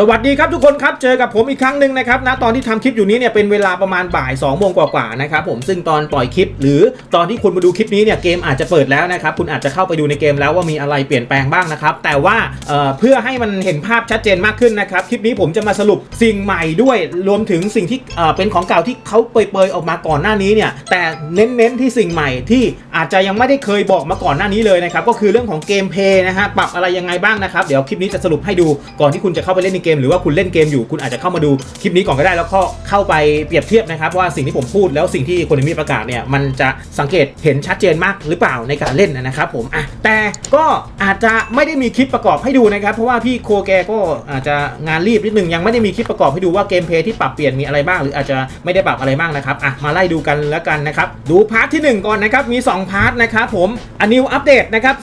สวัสดีครับทุกคนครับ เจอกับผมอีกครั้งหนึ่งนะครับณตอนที่ทำคลิปอยู่นี้เนี่ยเป็นเวลาประมาณบ่าย2โมงกว่าๆนะครับผมซึ่งตอนปล่อยคลิป หรือตอนที่คุณมาดูคลิปนี้เนี่ยเกมอาจจะเปิดแล้วนะครับคุณอาจจะเข้าไปดูในเกมแล้วว่ามีอะไรเปลี่ยนแปลงบ้างนะครับแต่ว่าเเพื่อให้มันเห็นภาพชัดเจนมากขึ้นนะครับคลิปนี้ผมจะมาสรุปสิ่งใหม่ด้วย รวมถึงสิ่งที่เเป็นของเก่าที่เขาเปยๆออกมาก่อนหน้านี้เนี่ยแต่เน้นๆที่สิ่งใหม่ที่อาจจะยังไม่ได้เคยบอกมาก่อนหน้านี้เลยนะครับก็คือเรื่องของเกมเพย์นะฮะปรับอะไรยังไงบ้างนะครับเดี๋ยวคลิปนี้จะสรุปให้ดูก่อนที่คุณจะเข้าไปเล่นในกมหรือว่าคุณเล่นเกมอยู่คุณอาจจะเข้ามาดูคลิปนี้ก่อนก็ได้แล้วก็เข้าไปเปรียบเทียบนะครับว่าสิ่งที่ผมพูดแล้วสิ่งที่คนมีประกาศเนี่ยมันจะสังเกตเห็นชัดเจนมากหรือเปล่าในการเล่นนะครับผมอะแต่ก็อาจจะไม่ได้มีคลิปประกอบให้ดูนะครับ เพราะว่าพี่โคแกก็อาจจะงานรีบนิดนึงยังไม่ได้มีคลิปประกอบให้ดูว่าเกมเพลย์ที่ปรับเปลี่ยนมีอะไรบ้าง หรืออาจจะไม่ได้ปรับอะไรบ้างนะครับอะมาไล่ดูกันแล้วกันนะครับดูพาร์ทที่หนึ่งก่อนนะครับมีสองพาร์ทนะครับผมอันนิวอัปเดตนะครับ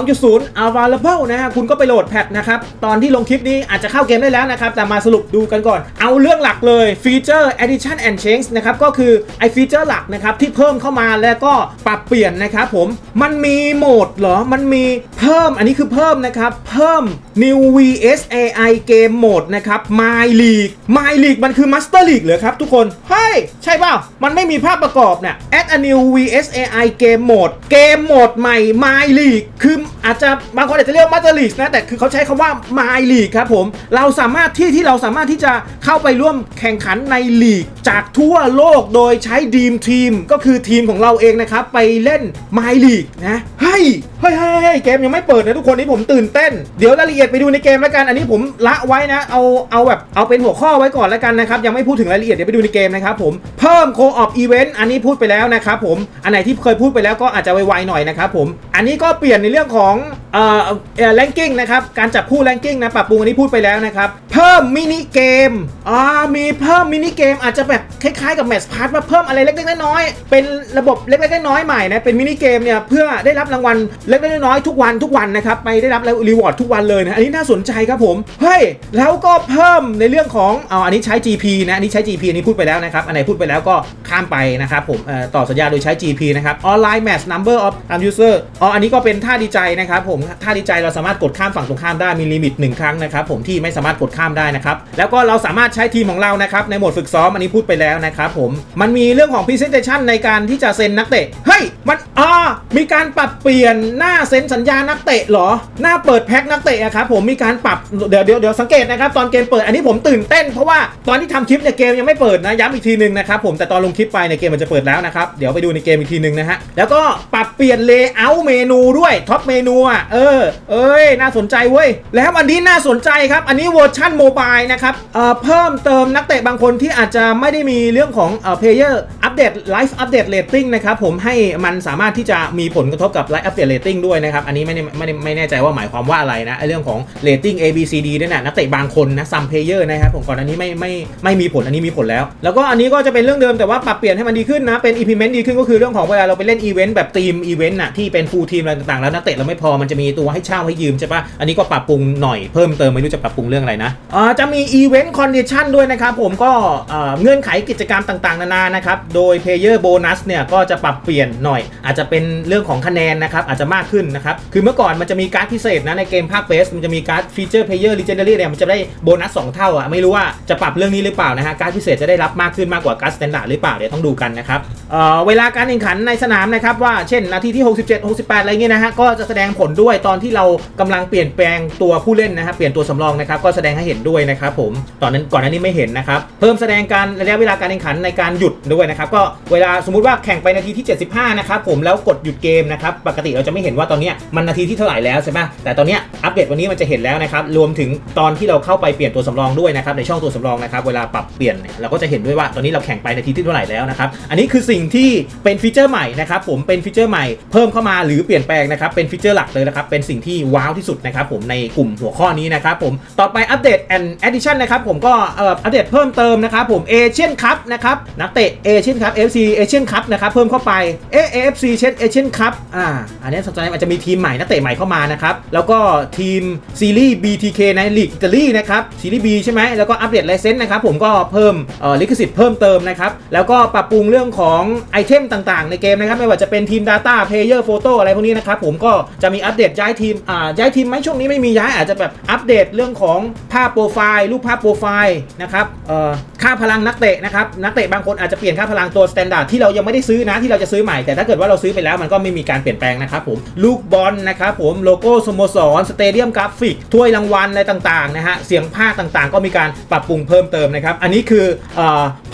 3.2.0 available นะฮะคุณก็ไปโหลดแพทนะครับตอนที่ลงคลิปนี้อาจจะเข้าเกมได้แล้วนะครับ แต่มาสรุปดูกันก่อน เอาเรื่องหลักเลยฟีเจอร์ addition and change นะครับ ก็คือไอฟีเจอร์หลักนะครับที่เพิ่มเข้ามาแล้วก็ปรับเปลี่ยนนะครับผม มันมีโหมดเหรอ มันมีเพิ่ม อันนี้คือเพิ่มนะครับ เพิ่ม new VSAI game mode นะครับ My League My League มันคือ Master League เหรอครับทุกคน เฮ้ย ใช่เปล่า มันไม่มีภาพประกอบเนี่ย add a new VSAI game mode เกมโหมดใหม่ My League คืออาจจะบางคนอาจจะเรียกว่า Master League นะ แต่คือเขาใช้คำว่า My League ครับผม เราสามารถที่ที่เราสามารถที่จะเข้าไปร่วมแข่งขันในลีก จากทั่วโลกโดยใช้ดีมทีมก็คือทีมของเราเองนะครับ ไปเล่น My League นะเฮ้ย เฮ้ยเฮ้ยเกมยังไม่เปิดนะทุกคนนี่ผมตื่นเต้น เดี๋ยวรายละเอียดไปดูในเกมแล้วกัน อันนี้ผมละไว้นะ เอาเอาแบบเอาเป็นหัวข้อไว้ก่อนแล้วกันนะครับ ยังไม่พูดถึงรายละเอียดเดี๋ยวไปดูในเกมนะครับผมเพิ่มโคออฟอีเวนต์อันนี้พูดไปแล้วนะครับผมอันไหนที่เคยพูดไปแล้วก็อาจจะไวๆหน่อยนะครับผมอันนี้ก็เปลี่ยนในเรื่องของเอ่อเอ่อแรงกิ้งนะครับการจับคู่แรงกิ้งนะปรับปรุงอันนี้พูดไปแล้วนะครับเพิ่มมินิเกมอ่ามีเพิ่มมินิเกมอาจจะแบบคล้ายๆกับแมตช์พาร์ทมาเพิ่มอะไรเล็กๆน้อยๆเป็นระบบเล็กๆน้อยๆใหม่นะเป็นมินิเกมเนี่ยเพื่อได้รับรางวัลเล็กๆน้อยๆทุกวันทุกวันนะครับไปได้รับรีวอร์ดทุกวันเลยนะอันนี้น่าสนใจครับผมเฮ้ยแล้วก็เพิ่มในเรื่องของเอาอันนี้ใช้ GP นะอันนี้ใช้ GP อันนี้พูดไปแล้วนะครับอันไหนพูดไปแล้วก็ข้ามไปนะครับผมเอ่อต่อสัญญาโดยใช้ GP นะครับ Online Match Number of Time User อ๋ออันนี้ก็เป็นท่าดีใจนะครับผมท่าดีใจเราสามารถกดข้ามฝั่งตรงข้ามได้มีลิมิตหนึ่งครั้งนะครับผมที่ไม่สามารถกดข้ามได้นะครับแล้วก็เราสามารถใช้ทีมของเรานะครับในโหมดฝึกซ้อมอันนี้พูดไปแล้วนะครับผมมันมีเรื่องของ Presentation ในการที่จะเซ็นนักเตะเฮ้ยมันอ่ามีการปรับเปลี่ยนหน้าเซ็นสัญญานักเตะเหรอ หน้าเปิดแพ็คนักเตะครับผมมีการปรับเดี๋ยวเดี๋ยวเดี๋ยวสังเกตนะครับตอนเกมเปิดอันนี้ผมตื่นเต้นเพราะว่าตอนที่ทำคลิปเนี่ยเกมยังไม่เปิดนะย้ำอีกทีหนึ่งนะครับผมแต่ตอนลงคลิปไปในเกมมันจะเปิดแล้วนะครับเดี๋ยวไปดูในเกมอีกทีหนึ่งนะฮะแล้วก็ปรับเปลี่ยนเลเยอร์เมนูด้วยท็อปเมนูอะเออเอ้ยน่าสนใจเว้ยแล้วอันนี้น่าสนใจครับอันนี้เวอร์ชั่นโมบายนะครับเอ่อเพิ่มเติมนักเตะบางคนที่อาจจะไม่ได้มีเรื่องของเอ่อเพลเยอร์อัปเดตไลฟ์อัปเดตเรตติ้งนะครับผมให้มันสามารถที่จะมีผลกระทบกับไลฟ์อัปเดตเรตติ้งด้วยนะครับ อันนี้ไม่ได้ไม่ได้ไม่แน่ใจว่าหมายความว่าอะไรนะเรื่องของเรตติ้ง A B C D เนี่ยนะนักเตะบางคนนะซัมเพเยอร์นะครับผมก่อนอันนี้ไม่ไม่ไม่มีผลอันนี้มีผลแล้ว แล้วก็อันนี้ก็จะเป็นเรื่องเดิมแต่ว่าปรับเปลี่ยนให้มันดีขึ้นนะเป็น implement ดีขึ้นก็คือเรื่องของเวลาเราไปเล่นอีเวนต์แบบทีมอีเวนต์น่ะที่เป็นฟูลทีมอะไรต่างๆแล้วนักเตะเราไม่พอมันจะมีตัวให้เช่าให้ยืมใช่ปะอันนี้ก็ปรับปรุงหน่อยเพิ่มเติมไม่รู้จะปรับปรุงเรื่องอะไรนะอ่าจะมีอีเวนต์คอนดิชันด้วยนะครับผมก็เอ่อเงื่อนไขกิจกรรมต่างๆ นานานะครับโดยเพลเยอร์โบนัสเนี่ยก็จะปรับเปลี่ยนหน่อย อาจจะเป็นเรื่องของคะแนนนะครับอาจจะมากขึ้นนะครับ คือเมื่อก่อนมันจะมีการ์ดพิเศษนะในเกมภาคเบสมันจะมีการ์ดฟีเจอร์เพลเยอร์ลีเจนดารี่เนี่ยมันจะได้โบนัส2เท่าอะไม่รู้ว่าจะปรับเรื่องนี้หรือเปล่านะฮะการ์ดพิเศษจะได้รับมากขึ้นมากกว่าการ์ดสแตนดาร์ดหรือเปล่าเดี๋ยวต้องดูกันนะครับเอ่อเวลาการแข่งขันในสนามนะครับว่าเช่นนาทีที่ 67 68 อะไรเงี้ยนะฮะก็จะแสดงผลด้วยตอนที่เรากำลังเปลี่ยนแปลงตัวผู้เล่นนะฮะเปลี่ยนตัวสำรองนะครับก็แสดงให้เห็นด้วยนะครับผมตอนนั้นก่อนหน้านี้ไม่เห็นนะครับเพิ่มแสดงการระยะเวลาการแข่งขันในการหยุดด้วยนะครับก็เวลาสมมุติว่าแข่งไปนาทีที่ 75 นะครับผมแล้วกดหยุดเกมนะครับปกติเราจะไม่เห็นว่าตอนนี้มันนาทีที่เท่าไหร่แล้วใช่ไหมแต่ตอนนี้อัปเดตวันนี้มันจะเห็นแล้วนะครับรวมถึงตอนที่เราเข้าไปเปลี่ยนตัวสำรองด้วยนะครับในช่องตัวสำรองนะครับเวลาปรับเปลี่ยนเราก็จะเห็นด้วยว่าตอนนี้เราแข่งไปนาทีที่เท่าไหร่แล้วนะครับอันนี้คือสิ่งที่เป็นฟีเจอร์ใหม่นะครับผมเป็นฟีเจอร์ใหม่เพิ่มเข้ามาหรือเปลี่ยนแปลงนะครับเป็นฟีเจอร์หลักเลยนะครับเป็นสิ่งที่ว้าวที่สุดนะครับผมในกลุ่มหัวข้อนี้นะครับผมต่อไปอัปเดต and addition นะครับผมก็อัปเดตเพิ่มเติมนะครับผมเอเชียนคัพนะครับนักเตะเอเชียนคัพ FC เอเชียนคัพนะครับเพิ่มเข้าไปเอ AFC เช่นเอเชียนคัพอ่าอันนี้สนใจอาจจะมีทีมใหม่นักเตะใหม่เข้ามานะครับ แล้วก็ทีมซีรีส์ BTK ในลีกอิตาลีนะครับซีรีส์ B ใช่ไหมแล้วก็อัปเดตไลเซนส์นะครับผมก็เพิ่มลิขสิทธิ์เพิ่มเติมนะครับแล้วก็ปรับปรุงเรื่องของไอเทมต่างๆ ในเกมนะครับไม่ว่าจะเป็นทีม Data Player Photo อะไรพวกนี้นะครับผมก็จะมีอัปเดตย้ายทีมอ่าย้ายทีมไหมช่วงนี้ไม่มีย้ายอาจจะแบบอัปเดตเรื่องของภาพโปรไฟล์รูปภาพโปรไฟล์นะครับเอ่อค่าพลังนักเตะนะครับนักเตะบางคนอาจจะเปลี่ยนค่าพลังตัวสแตนดาร์ดที่เรายังไม่ได้ซื้อนะที่เราจะซื้อใหม่แต่ถ้าเกิดว่าเราซื้อไปแล้วมันก็ไม่มีการเปลี่ยนแปลงนะครับผมลูกบอลนะครับผมโลโก้สโมสรสเตเดียมกราฟิกถ้วยรางวัลอะไรต่างๆนะฮะเสียงภาคต่างๆ ก็มีการปรับปรุงเพิ่มเติมนะครับ อันนี้คืออ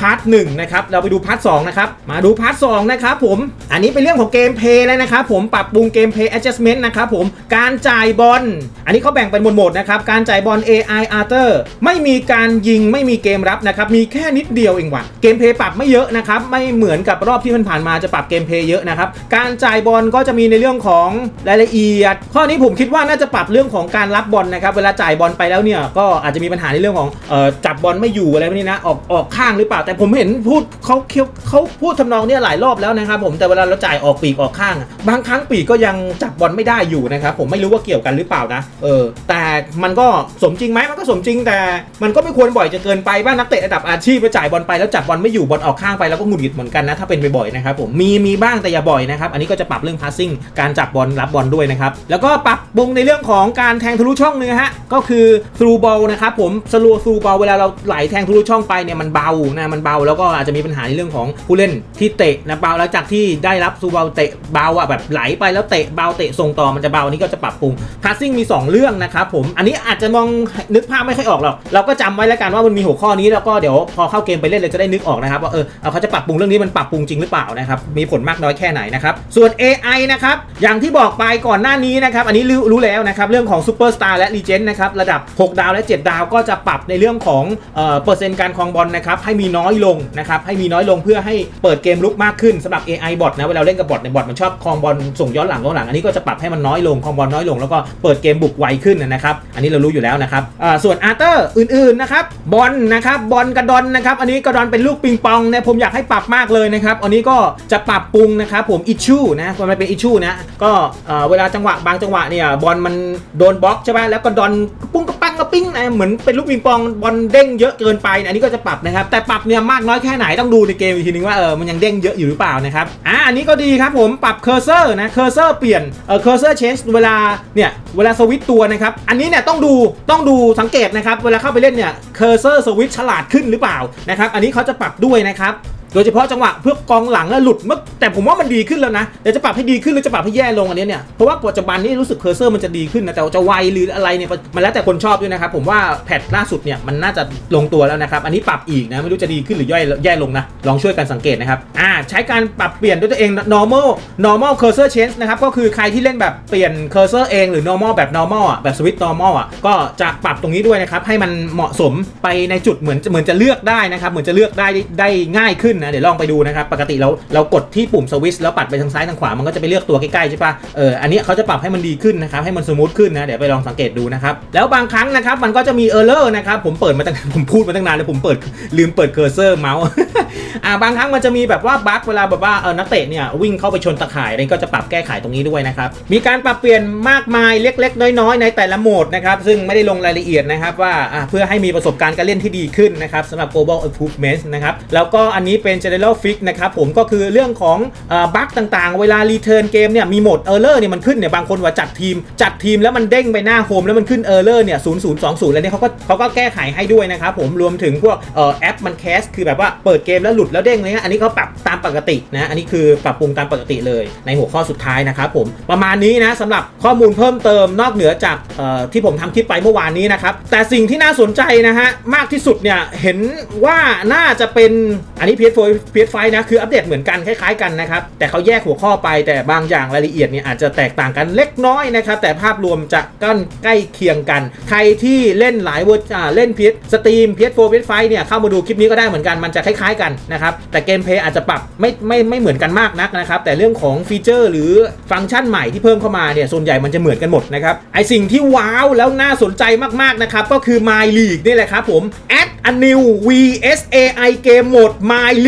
พาร์ทหนึ่งนะครับเราไปดูพาร์ทสองนะครับมาดูพาร์ทสองนะครับผมอันนี้เป็นเรื่องของเกมเพลย์แล้วนะครับผมปรับปรุงเกมเพลย์ adjustment นะครับผมการจ่ายบอลอันนี้เขาแบ่งเป็นหมวดๆนะครับการจ่ายบอล AI Arthur ไม่มีการยิงไม่มีเกมรับนะครับมีแค่นิดเดียวเองว่ะเกมเพลย์ปรับไม่เยอะนะครับไม่เหมือนกับรอบที่ผ่านมาจะปรับเกมเพลย์เยอะนะครับการจ่ายบอลก็จะมีในเรื่องของรายละเอียด ข้อนี้ผมคิดว่าน่าจะปรับเรื่องของการรับบอลนะครับ เวลาจ่ายบอลไปแล้วเนี่ย ก็อาจจะมีปัญหาในเรื่องของเอ่อจับบอลไม่อยู่อะไรพวกนี้นะ ออกออกข้างหรือเปล่า แต่ผมเห็นพูดเขาเขาเขาพูดทำนองเนี้ยหลายรอบแล้วนะครับผม แต่เวลาเราจ่ายออกปีกออกข้าง บางครั้งปีกก็ยังจับบอลไม่ได้อยู่นะครับ ผมไม่รู้ว่าเกี่ยวกันหรือเปล่านะ เออ แต่มันก็สมจริงไหมมันก็สมจริง แต่มันก็ไม่ควรบ่อยจะเกินไปบ้างนักเตะระดับอาชีพไปจ่ายบอลไปแล้วจับบอลไม่อยู่บอลออกข้างไปแล้วก็หงุดหงิดเหมือนกันนะถ้าเป็นบ่อยๆนะครับผมมีมีบ้างแต่อย่าบ่อยนะครับอันนี้ก็จะปรับเรื่อง passing การจับบอลรับบอลด้วยนะครับ แล้วก็ปรับปรุงในเรื่องของการแทงทะลุช่องนึงฮะก็คือ through ball นะครับผมสลัว through ball เวลาเราไหลแทงทะลุช่องไปเนี่ยมันเบานะมันเบาแล้วก็อาจจะมีปัญหาในเรื่องของผู้เล่นที่เตะนะเบาแล้วจากที่ได้รับ through ball เตะเบาอะแบบไหลไปแล้วเตะเบาเตะส่งต่อมันจะเบาอันนี้ก็จะปรับปรุง passing มี 2 เรื่องนะครับผมอันนี้อาจจะมองนึกภาพไม่ค่อยออกหรอกเราก็จำไว้แล้วกันว่ามันมีหัวข้อนี้แล้วก็เดี๋ยวพอเข้าเกมไปเล่นเลยจะได้นึกออกนะครับว่าเออเอาเขาจะปรับปรุงเรื่องนี้มันปรับปรุงจริงหรือเปล่านะครับมีผลมากน้อยแค่ไหนนะครับส่วน AI นะครับอย่างที่บอกไปก่อนหน้านี้นะครับ อันนี้รู้รู้แล้วนะครับเรื่องของ Superstar และ Legend นะครับระดับ 6 ดาวและ 7 ดาวก็จะปรับในเรื่องของเอ่อเปอร์เซ็นต์การครองบอลนะครับให้มีน้อยลงนะครับให้มีน้อยลงเพื่อให้เปิดเกมลุกมากขึ้นสำหรับ AI บอทนะเวลาเล่นกับบอทในบอทมันชอบครองบอลส่งย้อนหลังย้อนหลังอันนี้ก็จะปรับให้มันน้อยลงครองบอลน้อยลงแล้วก็เปิดเกมบุกไวขึ้นนะครับอันนี้เรารู้อยู่แล้วนะครับอ่าส่วนอาร์เตอร์อื่นๆนะครับบอลนะครับบอลกระดอนนะครับอันนี้กระดอนเป็นลูกปิงปองเนี่ยผมอยากให้ปรับมากเลยนะครับอันนี้ก็จะปรับปรุงนะครับผมอิชชูนะมันเป็นอิชชูนะก็เอ่อเวลาจังหวะบางจังหวะเนี่ยบอลมันโดนบล็อกใช่ไหมแล้วกระดอนปุ้งกระปังกระปิ้งนะเหมือนเป็นลูกปิงปองบอลเด้งเยอะเกินไปอันนี้ก็จะปรับนะครับแต่ปรับเนี่ยมากน้อยแค่ไหนต้องดูในเกมอีกทีนึงว่าเออมันยังเด้งเยอะอยู่หรือเปล่านะครับอ่าอันนี้ก็ดีครับผมปรับเคอร์เซอร์นะเคอร์เซอร์เปลี่ยนเออเคอร์เซอร์เชนจ์เวลาเนี่ยเวลาสวิตตัวนะครับอันนี้เนี่ยต้องดูต้องดูสังเกตนะครับเวลาเข้าไปเล่นเนี่ยเคอร์เซอร์สวิตช์ฉลาดขึ้นหรือเปล่านะครับอันนี้เขาจะปรับด้วยนะครับ โดยเฉพาะจังหวะเพื่อกองหลังแล้วหลุดเมื่อแต่ผมว่ามันดีขึ้นแล้วนะเดี๋ยวจะปรับให้ดีขึ้นหรือจะปรับให้แย่ลงอันนี้เนี่ยเพราะว่าปัจจุบันนี้รู้สึกเคอร์เซอร์มันจะดีขึ้นนะแต่จะไวหรืออะไรเนี่ยมันแล้วแต่คนชอบด้วยนะครับผมว่าแพทล่าสุดเนี่ยมันน่าจะลงตัวแล้วนะครับอันนี้ปรับอีกนะไม่รู้จะดีขึ้นหรือย่อยแย่ลงนะลองช่วยกันสังเกตนะครับอ่าใช้การปรับเปลี่ยนด้วยตัวเอง normal normal cursor change นะครับก็คือใครที่เล่นแบบเปลี่ยน cursor เองหรือ normal แบบ normal อะแบบ switch normal อะก็จะปรับตรงนี้ด้วยนะครับให้มันเหมาะสมไปในจุดเหมือนเหมือนจะเลือกได้นะครับเหมือนจะเลือกได้ได้ง่ายขึ้นนะเดี๋ยวลองไปดูนะครับปกติเราเรากดที่ปุ่มสวิตช์แล้วปัดไปทางซ้ายทางขวามันก็จะไปเลือกตัวใกล้ๆใช่ปะเอออันนี้เขาจะปรับให้มันดีขึ้นนะครับให้มันสมูทขึ้นนะเดี๋ยวไปลองสังเกตดูนะครับแล้วบางครั้งนะครับมันก็จะมีเออร์เลอร์นะครับผมเปิดมาตั้งผมพูดมาตั้งนานเลยผมเปิดลืมเปิดเคอร์เซอร์เมาส์อ่าบางครั้งมันจะมีแบบว่าบั๊กเวลาแบบว่าเออนักเตะเนี่ยวิ่งเข้าไปชนตะข่ายอะไรก็จะปรับแก้ไขตรงนี้ด้วยนะครับมีการปรับเปลี่ยนมากมายเล็ก ๆ น้อยๆ ในแต่ละโหมดนะครับซึ่งไม่ได้ลงรายละเอียดนะครับว่าอ่าเพื่อให้มีประสบการณ์การเล่นที่ดีขึ้นนะครับสำหรับ global improvement นะครับแล้วก็อันนี้เป็น general fix นะครับผมก็คือเรื่องของบั๊กต่างๆ เวลา return เกมเนี่ยมีโหมด error เนี่ยมันขึ้นเนี่ยบางคนว่าจัดทีม จัดทีมแล้วมันเด้งไปหน้าโฮมแล้วมันขึ้น error เนี่ย0020แล้วเนี่ยเขาก็เขาก็แก้ไขให้ด้วยนะครับผมรวมถึงพวกเอ่อแอปมันแคสคือแบบว่าเปิดเกมแล้วหลุดแล้วเด้งอะไรเงี้ยอันนี้เขาปรับตามปกตินะอันนี้คือปรับปรุงตามปกติเลยในหัวข้อสุดท้ายนะครับผมประมาณนี้นะสำหรับข้อมูลเพิ่มเติมนอกเหนือจากที่ผมทำคลิปไปเมื่อวานนี้นะครับแต่สิ่งที่น่าสนใจนะฮะมากที่สุดเนี่ยเห็นว่าน่าจะเป็นอันนี้ PS4 PS5 นะคืออัปเดตเหมือนกันคล้ายๆกันนะครับแต่เขาแยกหัวข้อไปแต่บางอย่างรายละเอียดเนี่ยอาจจะแตกต่างกันเล็กน้อยนะครับแต่ภาพรวมจะก้นใกล้เคียงกัน ใครที่เล่นหลายเวอร์อ่าเล่น PS สตรีม PS4 PS5 เนี่ยเข้ามาดูคลิปนี้ก็ได้เหมือนกันมันจะคล้ายๆกันนะครับแต่เกมเพย์อาจจะปรับไม่ไม่ไม่เหมือนกันมากนักนะครับแต่เรื่องของฟีเจอร์หรือฟังก์ชันใหม่ที่เพิ่มเข้ามาเนี่ยส่วนใหญ่มันจะเหมือนกันหมดนะครับไอสิ่งที่ว้าวแล้วน่าสนใจมากๆนะครับก็คือ My League นี่แหละครับผม Add a new VSAI Game Mode My League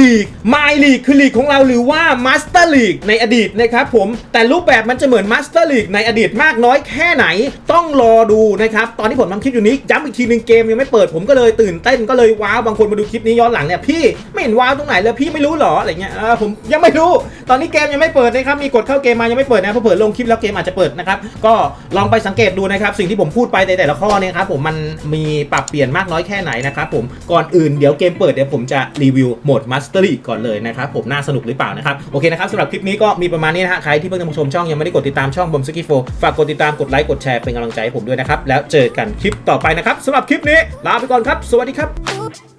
My League คือลีกของเราหรือว่า Master League ในอดีตนะครับผมแต่รูปแบบมันจะเหมือน Master League ในอดีตมากน้อยแค่ไหน ต้องรอดูนะครับ ตอนที่ผมทำคลิปอยู่นี้ย้ำอีกทีหนึ่งเกมยังไม่เปิดผมก็เลยตื่นเต้นก็เลยว้าวบางคนมาดูคลิปนี้ย้อนหลังเนี่ยพี่ไม่เห็นว้าวตรงไหนเลยพี่ไม่รู้เหรออะไรเงี้ยเออผมยังไม่รู้ตอนนี้เกมยังไม่เปิดนะครับมีกดเข้าเกมมายังไม่เปิดนะเพอเปิดลงคลิปแล้วเกมอาจจะเปิดนะครับก็ลองไปสังเกตดูนะครับสิ่งที่ผมพูดไปในแต่ละข้อเนี่ยครับผมมันมีปรับเปลี่ยนมากน้อยแค่ไหนนะครับผมก่อนอื่นเดี๋ยวเกมเปิดเดี๋ยวผมจะรีวิวโหมด Master League ก่อนเลยนะครับผมน่าสนุกหรือเปล่านะครับโอเคนะครับสำหรับคลิปนี้ก็มีประมาณนี้นะฮะใครที่เพิ่งมาชมช่องยังไม่ได้กดติดตามช่องบอมสกิโฟฝากกดติดตามกดไลค์กดแชร์เป็นกำลังใจให้ผมด้วยนะครับแล้วเจอกันคลิปต่อไปนะครับสำหรับคลิปนี้ลาไปก่อนครับ สวัสดีครับ